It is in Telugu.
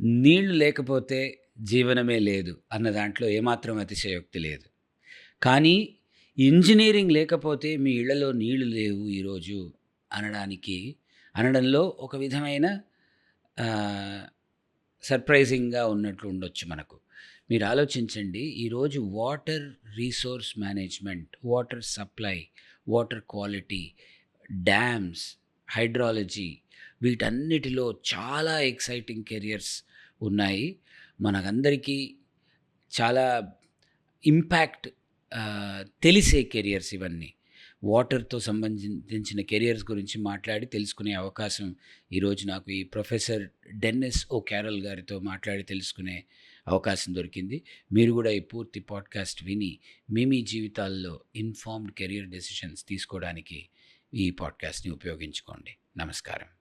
నీళ్ళు లేకపోతే జీవనమే లేదు అన్న దాంట్లో ఏమాత్రం అతిశయోక్తి లేదు. కానీ ఇంజనీరింగ్ లేకపోతే మీ ఇళ్ళలో నీళ్ళు లేవు ఈరోజు అనడానికి అనడంలో ఒక విధమైన సర్ప్రైజింగ్గా ఉన్నట్లు ఉండొచ్చు మనకు. మీరు ఆలోచించండి ఈరోజు water resource management water supply water quality dams hydrology వీటన్నిటిలో చాలా ఎక్సైటింగ్ కెరియర్స్ ఉన్నాయి. మనకందరికీ చాలా ఇంపాక్ట్ తెలిసే కెరియర్స్ ఇవన్నీ. వాటర్తో సంబంధించిన కెరియర్స్ గురించి మాట్లాడి తెలుసుకునే అవకాశం ఈరోజు నాకు ఈ ప్రొఫెసర్ డెన్నిస్ ఓ క్యారల్ గారితో మాట్లాడి తెలుసుకునే అవకాశం దొరికింది. మీరు కూడా ఈ పూర్తి పాడ్కాస్ట్ విని మీ మీ జీవితాల్లో ఇన్ఫార్మ్డ్ కెరియర్ డెసిషన్స్ తీసుకోవడానికి ఈ పాడ్కాస్ట్ని ఉపయోగించుకోండి. నమస్కారం.